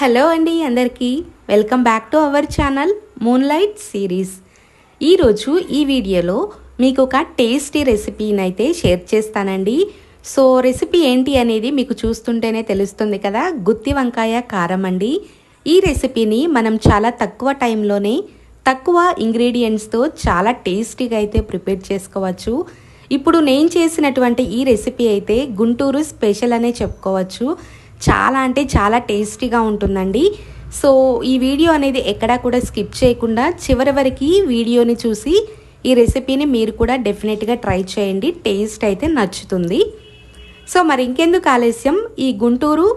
Hello అండి అందరికీ. Welcome back to our channel moonlight series ఈరోజు ఈ వీడియోలో మీకు ఒక టేస్టీ రెసిపీని అయితే షేర్ చేస్తానండి. సో రెసిపీ ఏంటి అనేది మీకు చూస్తుంటేనే తెలుస్తుంది కదా. గుత్తి వంకాయ కారం అండి. ఈ రెసిపీని మనం చాలా తక్కువ టైంలోనే తక్కువ ఇంగ్రీడియంట్స్తో చాలా టేస్టీగా అయితే ప్రిపేర్ చేసుకోవచ్చు. ఇప్పుడు నేను చేసినటువంటి ఈ రెసిపీ అయితే గుంటూరు స్పెషల్ అనే చెప్పుకోవచ్చు. చాలా అంటే చాలా టేస్టీగా ఉంటుందండి. సో ఈ వీడియో అనేది ఎక్కడా కూడా స్కిప్ చేయకుండా చివరి వరకు వీడియోని చూసి ఈ రెసిపీని మీరు కూడా డెఫినెట్గా ట్రై చేయండి. టేస్ట్ అయితే నచ్చుతుంది. సో మరి ఇంకెందుకు ఆలస్యం? ఈ గుంటూరు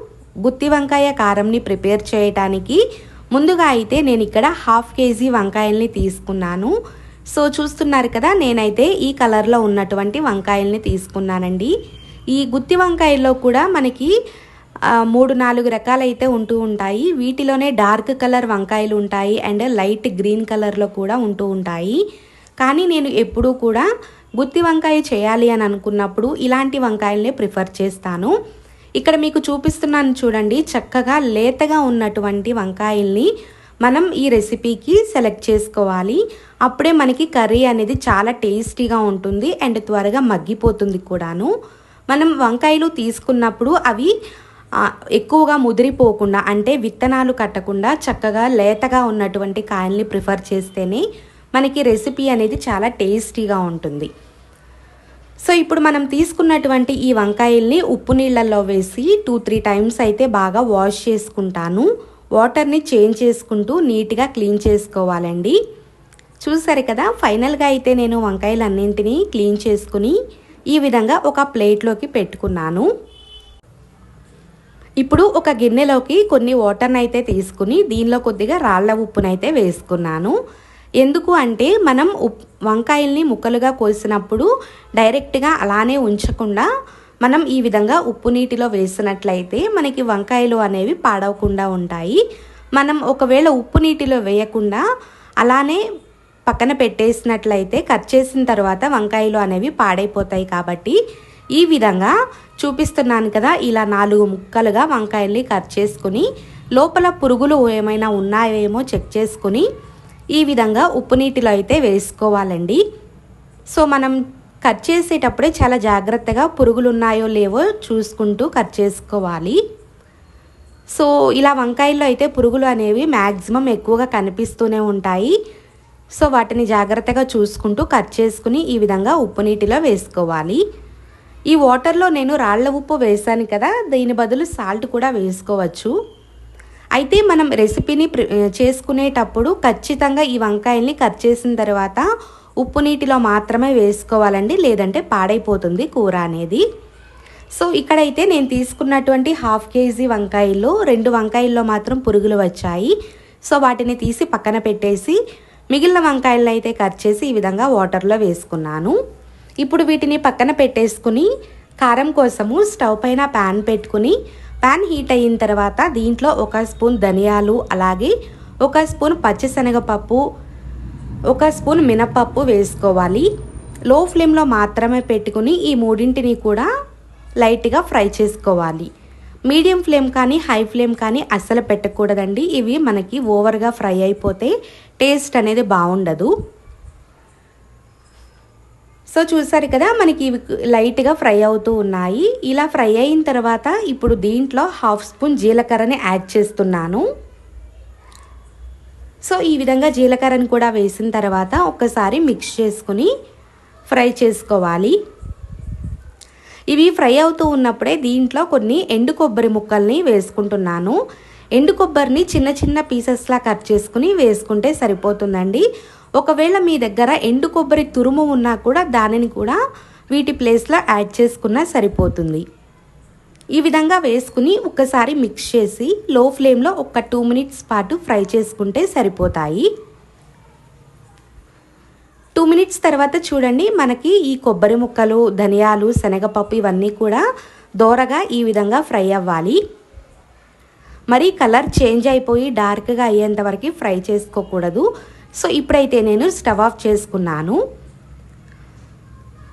గుత్తి వంకాయ కారంని ప్రిపేర్ చేయటానికి ముందుగా అయితే నేను ఇక్కడ హాఫ్ కేజీ వంకాయల్ని తీసుకున్నాను. సో చూస్తున్నారు కదా నేనైతే ఈ కలర్లో ఉన్నటువంటి వంకాయల్ని తీసుకున్నానండి. ఈ గుత్తి వంకాయల్లో కూడా మనకి మూడు నాలుగు రకాలైతే ఉంటూ ఉంటాయి. వీటిలోనే డార్క్ కలర్ వంకాయలు ఉంటాయి అండ్ లైట్ గ్రీన్ కలర్లో కూడా ఉంటూ ఉంటాయి. కానీ నేను ఎప్పుడూ కూడా గుత్తి వంకాయ చేయాలి అని అనుకున్నప్పుడు ఇలాంటి వంకాయలనే ప్రిఫర్ చేస్తాను. ఇక్కడ మీకు చూపిస్తున్నాను చూడండి చక్కగా లేతగా ఉన్నటువంటి వంకాయల్ని మనం ఈ రెసిపీకి సెలెక్ట్ చేసుకోవాలి. అప్పుడే మనకి కర్రీ అనేది చాలా టేస్టీగా ఉంటుంది అండ్ త్వరగా మగ్గిపోతుంది కూడాను. మనం వంకాయలు తీసుకున్నప్పుడు అవి ఎక్కువగా ముదిరిపోకుండా అంటే విత్తనాలు కట్టకుండా చక్కగా లేతగా ఉన్నటువంటి కాయల్ని ప్రిఫర్ చేస్తేనే మనకి రెసిపీ అనేది చాలా టేస్టీగా ఉంటుంది. సో ఇప్పుడు మనం తీసుకున్నటువంటి ఈ వంకాయల్ని ఉప్పు నీళ్ళల్లో వేసి టూ త్రీ టైమ్స్ అయితే బాగా వాష్ చేసుకుంటాను. వాటర్ని చేంజ్ చేసుకుంటూ నీట్గా క్లీన్ చేసుకోవాలండి. చూసారు కదా ఫైనల్గా అయితే నేను వంకాయలన్నింటినీ క్లీన్ చేసుకుని ఈ విధంగా ఒక ప్లేట్లోకి పెట్టుకున్నాను. ఇప్పుడు ఒక గిన్నెలోకి కొన్ని వాటర్ని అయితే తీసుకుని దీనిలో కొద్దిగా రాళ్ళ ఉప్పునైతే వేసుకున్నాను. ఎందుకు అంటే మనం ఉప్ వంకాయల్ని ముక్కలుగా కోసినప్పుడు డైరెక్ట్గా అలానే ఉంచకుండా మనం ఈ విధంగా ఉప్పు నీటిలో వేసినట్లయితే మనకి వంకాయలు అనేవి పాడవకుండా ఉంటాయి. మనం ఒకవేళ ఉప్పు నీటిలో వేయకుండా అలానే పక్కన పెట్టేసినట్లయితే కట్ చేసిన తర్వాత వంకాయలు అనేవి పాడైపోతాయి కాబట్టి ఈ విధంగా చూపిస్తున్నాను కదా ఇలా నాలుగు ముక్కలుగా వంకాయల్ని కట్ చేసుకుని లోపల పురుగులు ఏమైనా ఉన్నాయేమో చెక్ చేసుకుని ఈ విధంగా ఉప్పు నీటిలో అయితే వేసుకోవాలండి. సో మనం కట్ చేసేటప్పుడే చాలా జాగ్రత్తగా పురుగులు ఉన్నాయో లేవో చూసుకుంటూ కట్ చేసుకోవాలి. సో ఇలా వంకాయల్లో అయితే పురుగులు అనేవి మ్యాక్సిమం ఎక్కువగా కనిపిస్తూనే ఉంటాయి. సో వాటిని జాగ్రత్తగా చూసుకుంటూ కట్ చేసుకుని ఈ విధంగా ఉప్పు నీటిలో వేసుకోవాలి. ఈ వాటర్లో నేను రాళ్ళ ఉప్పు వేసాను కదా దీని బదులు సాల్ట్ కూడా వేసుకోవచ్చు. అయితే మనం రెసిపీని చేసుకునేటప్పుడు ఖచ్చితంగా ఈ వంకాయల్ని కట్ చేసిన తర్వాత ఉప్పు నీటిలో మాత్రమే వేసుకోవాలండి లేదంటే పాడైపోతుంది కూర అనేది. సో ఇక్కడైతే నేను తీసుకున్నటువంటి హాఫ్ కేజీ వంకాయల్లో రెండు వంకాయల్లో మాత్రం పురుగులు వచ్చాయి. సో వాటిని తీసి పక్కన పెట్టేసి మిగిలిన వంకాయలను అయితే కట్ చేసి ఈ విధంగా వాటర్లో వేసుకున్నాను. ఇప్పుడు వీటిని పక్కన పెట్టేసుకుని కారం కోసము స్టవ్ పైన ప్యాన్ పెట్టుకుని ప్యాన్ హీట్ అయిన తర్వాత దీంట్లో ఒక స్పూన్ ధనియాలు అలాగే ఒక స్పూన్ పచ్చిశనగపప్పు ఒక స్పూన్ మినపప్పు వేసుకోవాలి. లో ఫ్లేమ్లో మాత్రమే పెట్టుకుని ఈ మూడింటిని కూడా లైట్గా ఫ్రై చేసుకోవాలి. మీడియం ఫ్లేమ్ కానీ హై ఫ్లేమ్ కానీ అస్సలు పెట్టకూడదండి. ఇవి మనకి ఓవర్గా ఫ్రై అయిపోతే టేస్ట్ అనేది బాగుండదు. సో చూసారు కదా మనకి ఇవి లైట్గా ఫ్రై అవుతూ ఉన్నాయి. ఇలా ఫ్రై అయిన తర్వాత ఇప్పుడు దీంట్లో హాఫ్ స్పూన్ జీలకర్రని యాడ్ చేస్తున్నాను. సో ఈ విధంగా జీలకర్రని కూడా వేసిన తర్వాత ఒక్కసారి మిక్స్ చేసుకుని ఫ్రై చేసుకోవాలి. ఇవి ఫ్రై అవుతూ ఉన్నప్పుడే దీంట్లో కొన్ని ఎండు కొబ్బరి ముక్కల్ని వేసుకుంటున్నాను. ఎండు కొబ్బరిని చిన్న చిన్న పీసెస్లా కట్ చేసుకుని వేసుకుంటే సరిపోతుందండి. ఒకవేళ మీ దగ్గర ఎండు కొబ్బరి తురుము ఉన్నా కూడా దానిని కూడా వీటి ప్లేస్లో యాడ్ చేసుకున్నా సరిపోతుంది. ఈ విధంగా వేసుకుని ఒక్కసారి మిక్స్ చేసి లో ఫ్లేమ్లో ఒక టూ మినిట్స్ పాటు ఫ్రై చేసుకుంటే సరిపోతాయి. టూ మినిట్స్ తర్వాత చూడండి మనకి ఈ కొబ్బరి ముక్కలు ధనియాలు శనగపప్పు ఇవన్నీ కూడా దోరగా ఈ విధంగా ఫ్రై అవ్వాలి. మరి కలర్ చేంజ్ అయిపోయి డార్క్గా అయ్యేంత వరకు ఫ్రై చేసుకోకూడదు. సో ఇప్పుడైతే నేను స్టవ్ ఆఫ్ చేసుకున్నాను.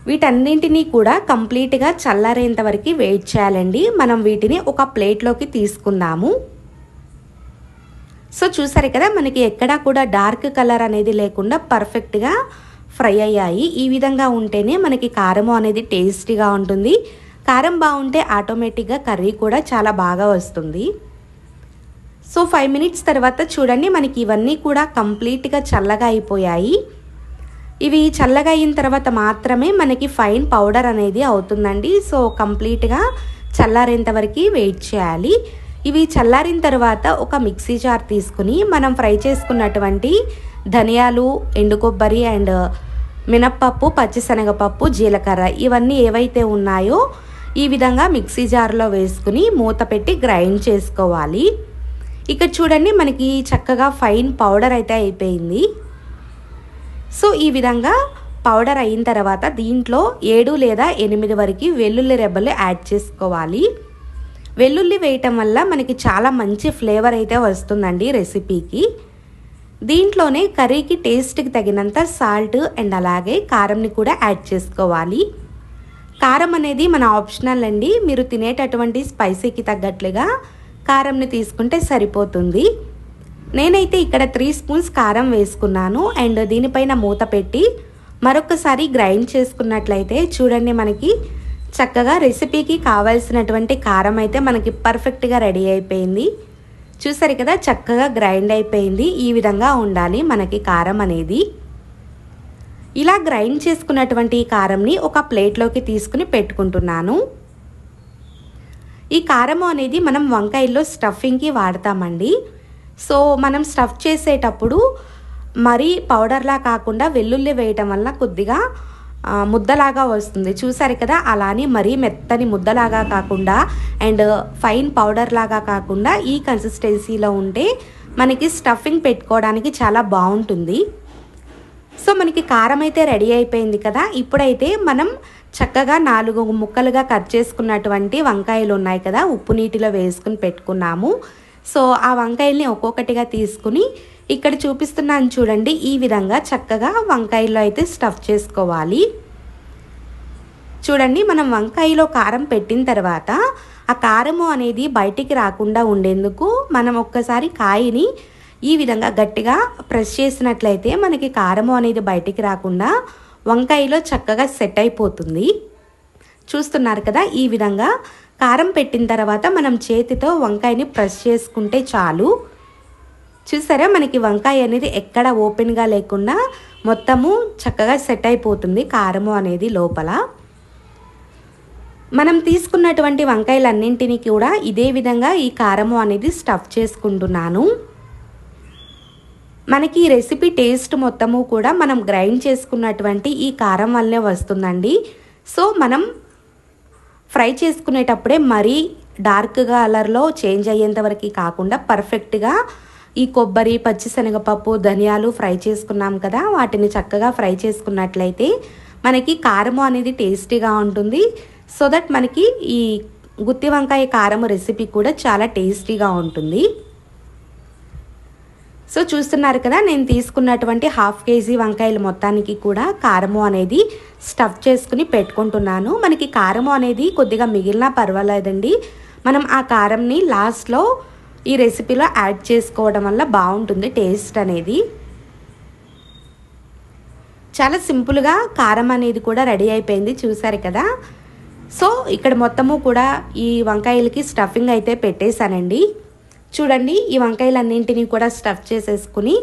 వీటన్నింటినీ కూడా కంప్లీట్గా చల్లారేంత వరకు వెయిట్ చేయాలండి. మనం వీటిని ఒక ప్లేట్లోకి తీసుకుందాము. సో చూసారు కదా మనకి ఎక్కడా కూడా డార్క్ కలర్ అనేది లేకుండా పర్ఫెక్ట్గా ఫ్రై అయ్యాయి. ఈ విధంగా ఉంటేనే మనకి కారము అనేది టేస్టీగా ఉంటుంది. కారం బాగుంటే ఆటోమేటిక్గా కర్రీ కూడా చాలా బాగా వస్తుంది. సో ఫైవ్ మినిట్స్ తర్వాత చూడండి మనకి ఇవన్నీ కూడా కంప్లీట్గా చల్లగా అయిపోయాయి. ఇవి చల్లగా అయిన తర్వాత మాత్రమే మనకి ఫైన్ పౌడర్ అనేది అవుతుందండి. సో కంప్లీట్గా చల్లారేంత వరకు వెయిట్ చేయాలి. ఇవి చల్లారిన తర్వాత ఒక మిక్సీ జార్ తీసుకుని మనం ఫ్రై చేసుకున్నటువంటి ధనియాలు ఎండు కొబ్బరి అండ్ మినప్పప్పు పచ్చిశనగపప్పు జీలకర్ర ఇవన్నీ ఏవైతే ఉన్నాయో ఈ విధంగా మిక్సీ జార్లో వేసుకుని మూత పెట్టి గ్రైండ్ చేసుకోవాలి. ఇక్కడ చూడండి మనకి చక్కగా ఫైన్ పౌడర్ అయితే అయిపోయింది. సో ఈ విధంగా పౌడర్ అయిన తర్వాత దీంట్లో ఏడు లేదా ఎనిమిది వరకు వెల్లుల్లి రెబ్బలు యాడ్ చేసుకోవాలి. వెల్లుల్లి వేయటం వల్ల మనకి చాలా మంచి ఫ్లేవర్ అయితే వస్తుందండి రెసిపీకి దీంట్లోనే కర్రీకి టేస్ట్కి తగినంత సాల్ట్ అండ్ అలాగే కారంని కూడా యాడ్ చేసుకోవాలి. కారం అనేది మన ఆప్షనల్ అండి. మీరు తినేటటువంటి స్పైసీకి తగ్గట్లుగా కారంని తీసుకుంటే సరిపోతుంది. నేనైతే ఇక్కడ త్రీ స్పూన్స్ కారం వేసుకున్నాను అండ్ దీనిపైన మూత పెట్టి మరొకసారి గ్రైండ్ చేసుకున్నట్లయితే చూడండి మనకి చక్కగా రెసిపీకి కావాల్సినటువంటి కారం అయితే మనకి పర్ఫెక్ట్గా రెడీ అయిపోయింది. చూసారు కదా చక్కగా గ్రైండ్ అయిపోయింది. ఈ విధంగా ఉండాలి మనకి కారం అనేది. ఇలా గ్రైండ్ చేసుకున్నటువంటి ఈ కారంని ఒక ప్లేట్లోకి తీసుకుని పెట్టుకుంటున్నాను. ఈ కారం అనేది మనం వంకాయల్లో స్టఫింగ్కి వాడతామండి. సో మనం స్టఫ్ చేసేటప్పుడు మరీ పౌడర్లా కాకుండా వెల్లుల్లి వేయటం వల్ల కొద్దిగా ముద్దలాగా వస్తుంది. చూసారు కదా అలానే మరీ మెత్తని ముద్దలాగా కాకుండా అండ్ ఫైన్ పౌడర్ లాగా కాకుండా ఈ కన్సిస్టెన్సీలో ఉంటే మనకి స్టఫింగ్ పెట్టుకోవడానికి చాలా బాగుంటుంది. సో మనకి కారం అయితే రెడీ అయిపోయింది కదా. ఇప్పుడైతే మనం చక్కగా నాలుగు ముక్కలుగా కట్ చేసుకున్నటువంటి వంకాయలు ఉన్నాయి కదా ఉప్పు నీటిలో వేసుకుని పెట్టుకున్నాము. సో ఆ వంకాయల్ని ఒక్కొక్కటిగా తీసుకుని ఇక్కడ చూపిస్తున్నాను చూడండి ఈ విధంగా చక్కగా వంకాయల్లో అయితే స్టఫ్ చేసుకోవాలి. చూడండి మనం వంకాయలో కారం పెట్టిన తర్వాత ఆ కారము అనేది బయటికి రాకుండా ఉండేందుకు మనం ఒక్కసారి కాయని ఈ విధంగా గట్టిగా ప్రెస్ చేసినట్లయితే మనకి కారము అనేది బయటికి రాకుండా వంకాయలో చక్కగా సెట్ అయిపోతుంది. చూస్తున్నారు కదా ఈ విధంగా కారం పెట్టిన తర్వాత మనం చేతితో వంకాయని ప్రెస్ చేసుకుంటే చాలు. చూసారా మనకి వంకాయ అనేది ఎక్కడ ఓపెన్గా లేకుండా మొత్తము చక్కగా సెట్ అయిపోతుంది కారము అనేది లోపల. మనం తీసుకున్నటువంటి వంకాయలన్నింటినీ కూడా ఇదే విధంగా ఈ కారము అనేది స్టఫ్ చేసుకుంటున్నాను. మనకి ఈ రెసిపీ టేస్ట్ మొత్తము కూడా మనం గ్రైండ్ చేసుకున్నటువంటి ఈ కారం వల్లనే వస్తుందండి. సో మనం ఫ్రై చేసుకునేటప్పుడే మరీ డార్క్ కలర్లో చేంజ్ అయ్యేంత వరకు కాకుండా పర్ఫెక్ట్గా ఈ కొబ్బరి పచ్చిశనగపప్పు ధనియాలు ఫ్రై చేసుకున్నాం కదా వాటిని చక్కగా ఫ్రై చేసుకున్నట్లయితే మనకి కారము అనేది టేస్టీగా ఉంటుంది. సో దట్ మనకి ఈ గుత్తి వంకాయ కారం రెసిపీ కూడా చాలా టేస్టీగా ఉంటుంది. సో చూస్తున్నారు కదా నేను తీసుకున్నటువంటి హాఫ్ కేజీ వంకాయలు మొత్తానికి కూడా కారము అనేది స్టఫ్ చేసుకుని పెట్టుకుంటున్నాను. మనకి కారము అనేది కొద్దిగా మిగిలినా పర్వాలేదండి. మనం ఆ కారంని లాస్ట్లో ఈ రెసిపీలో యాడ్ చేసుకోవడం వల్ల బాగుంటుంది టేస్ట్ అనేది. చాలా సింపుల్గా కారం అనేది కూడా రెడీ అయిపోయింది చూసారు కదా. సో ఇక్కడ మొత్తము కూడా ఈ వంకాయలకి స్టఫింగ్ అయితే పెట్టేశానండి. చూడండి ఈ వంకాయలన్నింటినీ కూడా స్టఫ్ చేసేసుకుని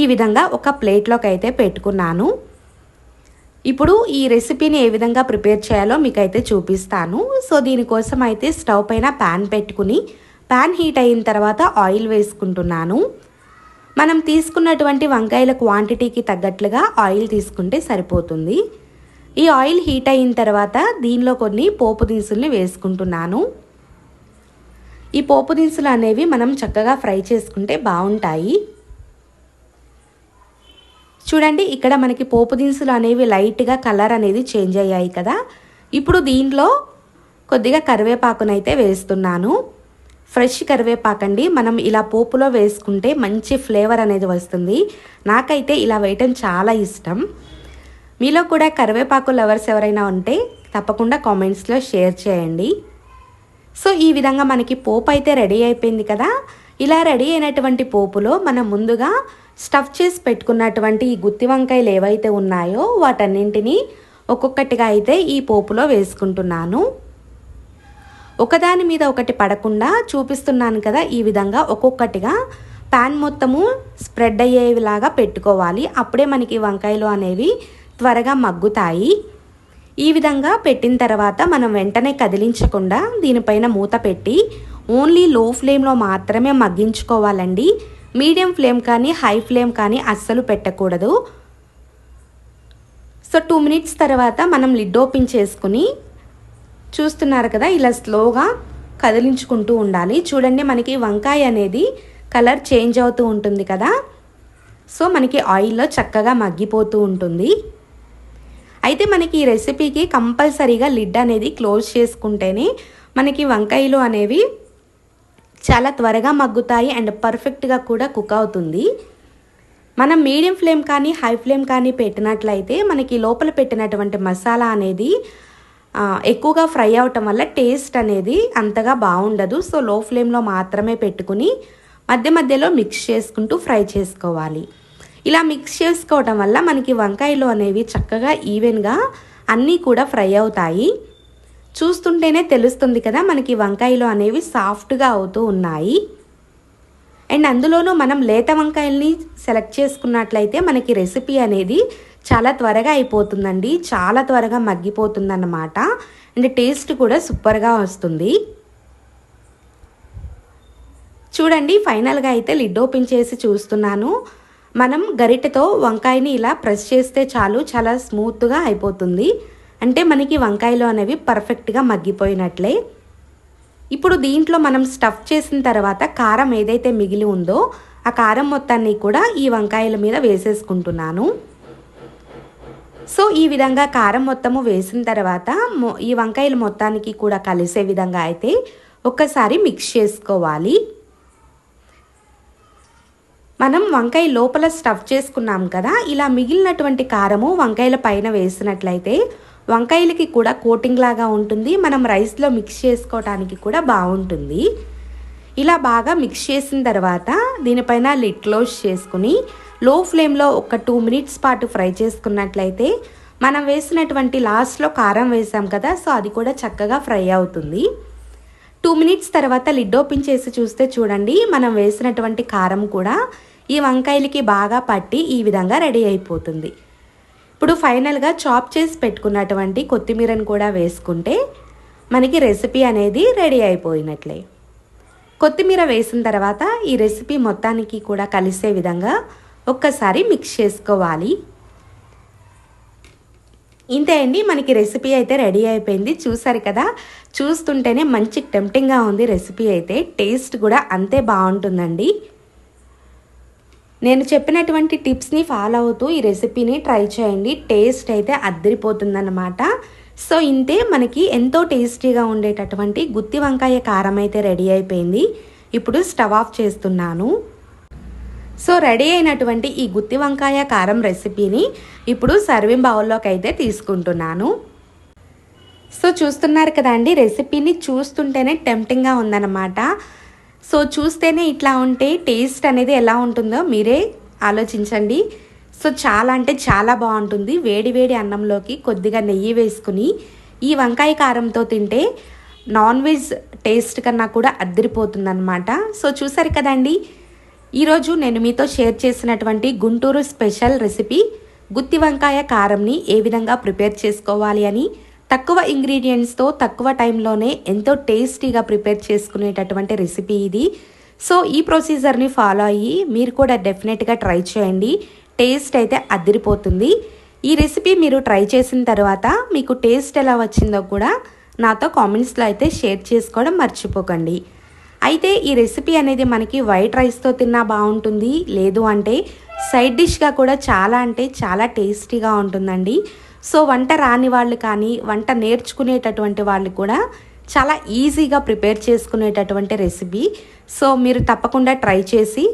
ఈ విధంగా ఒక ప్లేట్లోకి అయితే పెట్టుకున్నాను. ఇప్పుడు ఈ రెసిపీని ఏ విధంగా ప్రిపేర్ చేయాలో మీకైతే చూపిస్తాను. సో దీనికోసం అయితే స్టవ్ పైన ప్యాన్ పెట్టుకుని ప్యాన్ హీట్ అయిన తర్వాత ఆయిల్ వేసుకుంటున్నాను. మనం తీసుకున్నటువంటి వంకాయల క్వాంటిటీకి తగ్గట్లుగా ఆయిల్ తీసుకుంటే సరిపోతుంది. ఈ ఆయిల్ హీట్ అయిన తర్వాత దీనిలో కొన్ని పోపు దినుసుల్ని వేసుకుంటున్నాను. ఈ పోపు దినుసులు అనేవి మనం చక్కగా ఫ్రై చేసుకుంటే బాగుంటాయి. చూడండి ఇక్కడ మనకి పోపు దినుసులు అనేవి లైట్గా కలర్ అనేది చేంజ్ అయ్యాయి కదా. ఇప్పుడు దీంట్లో కొద్దిగా కరివేపాకునైతే వేస్తున్నాను. ఫ్రెష్ కరివేపాకండి. మనం ఇలా పోపులో వేసుకుంటే మంచి ఫ్లేవర్ అనేది వస్తుంది. నాకైతే ఇలా వేయటం చాలా ఇష్టం. మీలో కూడా కరివేపాకు లవర్స్ ఎవరైనా ఉంటే తప్పకుండా కామెంట్స్లో షేర్ చేయండి. సో ఈ విధంగా మనకి పోపు అయితే రెడీ అయిపోయింది కదా. ఇలా రెడీ అయినటువంటి పోపులో మనం ముందుగా స్టఫ్ చేసి పెట్టుకున్నటువంటి ఈ గుత్తి వంకాయలు ఏవైతే ఉన్నాయో వాటన్నింటినీ ఒక్కొక్కటిగా అయితే ఈ పోపులో వేసుకుంటున్నాను. ఒకదాని మీద ఒకటి పడకుండా చూపిస్తున్నాను కదా ఈ విధంగా ఒక్కొక్కటిగా ప్యాన్ మొత్తము స్ప్రెడ్ అయ్యేలాగా పెట్టుకోవాలి. అప్పుడే మనకి వంకాయలు అనేవి త్వరగా మగ్గుతాయి. ఈ విధంగా పెట్టిన తర్వాత మనం వెంటనే కదిలించకుండా దీనిపైన మూత పెట్టి ఓన్లీ లో ఫ్లేమ్లో మాత్రమే మగ్గించుకోవాలండి. మీడియం ఫ్లేమ్ కానీ హై ఫ్లేమ్ కానీ అస్సలు పెట్టకూడదు. సో టూ మినిట్స్ తర్వాత మనం లిడ్ ఓపెన్ చేసుకుని చూస్తున్నారు కదా ఇలా స్లోగా కదిలించుకుంటూ ఉండాలి. చూడండి మనకి వంకాయ అనేది కలర్ చేంజ్ అవుతూ ఉంటుంది కదా. సో మనకి ఆయిల్లో చక్కగా మగ్గిపోతూ ఉంటుంది. అయితే మనకి ఈ రెసిపీకి కంపల్సరీగా లిడ్ అనేది క్లోజ్ చేసుకుంటేనే మనకి వంకాయలు అనేవి చాలా త్వరగా మగ్గుతాయి అండ్ పర్ఫెక్ట్గా కూడా కుక్ అవుతుంది. మనం మీడియం ఫ్లేమ్ కానీ హై ఫ్లేమ్ కానీ పెట్టినట్లయితే మనకి లోపల పెట్టినటువంటి మసాలా అనేది ఎక్కువగా ఫ్రై అవటం వల్ల టేస్ట్ అనేది అంతగా బాగుండదు. సో లో ఫ్లేమ్లో మాత్రమే పెట్టుకుని మధ్య మధ్యలో మిక్స్ చేసుకుంటూ ఫ్రై చేసుకోవాలి. ఇలా మిక్స్ చేసుకోవటం వల్ల మనకి వంకాయలు అనేవి చక్కగా ఈవెన్గా అన్నీ కూడా ఫ్రై అవుతాయి. చూస్తుంటేనే తెలుస్తుంది కదా మనకి వంకాయలు అనేవి సాఫ్ట్గా అవుతూ ఉన్నాయి. అండ్ అందులోనూ మనం లేత వంకాయల్ని సెలెక్ట్ చేసుకున్నట్లయితే మనకి రెసిపీ అనేది చాలా త్వరగా అయిపోతుందండి. చాలా త్వరగా మగ్గిపోతుందన్నమాట. అండ్ టేస్ట్ కూడా సూపర్గా వస్తుంది. చూడండి ఫైనల్గా అయితే లిడ్ ఓపెన్ చేసి చూస్తున్నాను. మనం గరిటెతో వంకాయని ఇలా ప్రెస్ చేస్తే చాలు చాలా స్మూత్గా అయిపోతుంది. అంటే మనకి వంకాయలు అనేవి పర్ఫెక్ట్గా మగ్గిపోయినట్లే. ఇప్పుడు దీంట్లో మనం స్టఫ్ చేసిన తర్వాత కారం ఏదైతే మిగిలి ఉందో ఆ కారం మొత్తాన్ని కూడా ఈ వంకాయల మీద వేసేసుకుంటున్నాను. సో ఈ విధంగా కారం మొత్తము వేసిన తర్వాత ఈ వంకాయలు మొత్తానికి కూడా కలిసే విధంగా అయితే ఒక్కసారి మిక్స్ చేసుకోవాలి. మనం వంకాయ లోపల స్టఫ్ చేసుకున్నాం కదా ఇలా మిగిలినటువంటి కారము వంకాయల పైన వేసినట్లయితే వంకాయలకి కూడా కోటింగ్ లాగా ఉంటుంది. మనం రైస్లో మిక్స్ చేసుకోవడానికి కూడా బాగుంటుంది. ఇలా బాగా మిక్స్ చేసిన తర్వాత దీనిపైన లిడ్ క్లోజ్ చేసుకుని లో ఫ్లేమ్లో ఒక టూ మినిట్స్ పాటు ఫ్రై చేసుకున్నట్లయితే మనం వేసినటువంటి లాస్ట్లో కారం వేసాం కదా సో అది కూడా చక్కగా ఫ్రై అవుతుంది. టూ మినిట్స్ తర్వాత లిడ్ ఓపెన్ చేసి చూస్తే చూడండి మనం వేసినటువంటి కారం కూడా ఈ వంకాయలకి బాగా పట్టి ఈ విధంగా రెడీ అయిపోతుంది. ఇప్పుడు ఫైనల్గా చాప్ చేసి పెట్టుకున్నటువంటి కొత్తిమీరను కూడా వేసుకుంటే మనకి రెసిపీ అనేది రెడీ అయిపోయినట్లే. కొత్తిమీర వేసిన తర్వాత ఈ రెసిపీ మొత్తానికి కూడా కలిసే విధంగా ఒక్కసారి మిక్స్ చేసుకోవాలి. ఇంతే అండి మనకి రెసిపీ అయితే రెడీ అయిపోయింది. చూసారు కదా చూస్తుంటేనే మంచి టెంప్టింగ్గా ఉంది రెసిపీ అయితే. టేస్ట్ కూడా అంతే బాగుంటుందండి. నేను చెప్పినటువంటి టిప్స్ని ఫాలో అవుతూ ఈ రెసిపీని ట్రై చేయండి. టేస్ట్ అయితే అద్దరిపోతుందన్నమాట. సో ఇంతే మనకి ఎంతో టేస్టీగా ఉండేటటువంటి గుత్తి వంకాయ కారం అయితే రెడీ అయిపోయింది. ఇప్పుడు స్టవ్ ఆఫ్ చేస్తున్నాను. సో రెడీ అయినటువంటి ఈ గుత్తి వంకాయ కారం రెసిపీని ఇప్పుడు సర్వింగ్ బౌల్లోకి అయితే తీసుకుంటున్నాను. సో చూస్తున్నారు కదండి రెసిపీని చూస్తుంటేనే టెంప్టింగ్గా ఉందన్నమాట. సో చూస్తేనే ఇట్లా ఉంటే టేస్ట్ అనేది ఎలా ఉంటుందో మీరే ఆలోచించండి. సో చాలా అంటే చాలా బాగుంటుంది. వేడి వేడి అన్నంలోకి కొద్దిగా నెయ్యి వేసుకుని ఈ వంకాయ కారంతో తింటే నాన్ వెజ్ టేస్ట్ కన్నా కూడా అద్దరిపోతుందన్నమాట. సో చూసారు కదండి ఈరోజు నేను మీతో షేర్ చేసినటువంటి గుంటూరు స్పెషల్ రెసిపీ గుత్తి వంకాయ కారంని ఏ విధంగా ప్రిపేర్ చేసుకోవాలి అని తక్కువ ఇంగ్రీడియంట్స్తో తక్కువ టైంలోనే ఎంతో టేస్టీగా ప్రిపేర్ చేసుకునేటటువంటి రెసిపీ ఇది. సో ఈ ప్రొసీజర్ని ఫాలో అయ్యి మీరు కూడా డెఫినెట్గా ట్రై చేయండి. టేస్ట్ అయితే అదిరిపోతుంది. ఈ రెసిపీ మీరు ట్రై చేసిన తర్వాత మీకు టేస్ట్ ఎలా వచ్చిందో కూడా నాతో కామెంట్స్లో అయితే షేర్ చేసుకోవడం మర్చిపోకండి. అయితే ఈ రెసిపీ అనేది మనకి వైట్ రైస్తో తిన్నా బాగుంటుంది లేదు అంటే సైడ్ డిష్గా కూడా చాలా అంటే చాలా టేస్టీగా ఉంటుందండి. సో వంట రాని వాళ్ళు కానీ వంట నేర్చుకునేటటువంటి వాళ్ళు కూడా చాలా ఈజీగా ప్రిపేర్ చేసుకునేటటువంటి రెసిపీ. సో మీరు తప్పకుండా ట్రై చేసి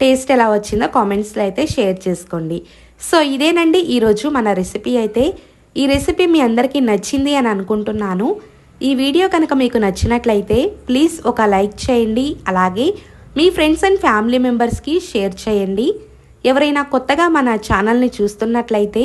టేస్ట్ ఎలా వచ్చిందో కామెంట్స్లో అయితే షేర్ చేసుకోండి. సో ఇదేనండి ఈరోజు మన రెసిపీ అయితే. ఈ రెసిపీ మీ అందరికీ నచ్చింది అని అనుకుంటున్నాను. ఈ వీడియో కనుక మీకు నచ్చినట్లయితే ప్లీజ్ ఒక లైక్ చేయండి. అలాగే మీ ఫ్రెండ్స్ అండ్ ఫ్యామిలీ మెంబర్స్కి షేర్ చేయండి. ఎవరైనా కొత్తగా మన ఛానల్ని చూస్తున్నట్లయితే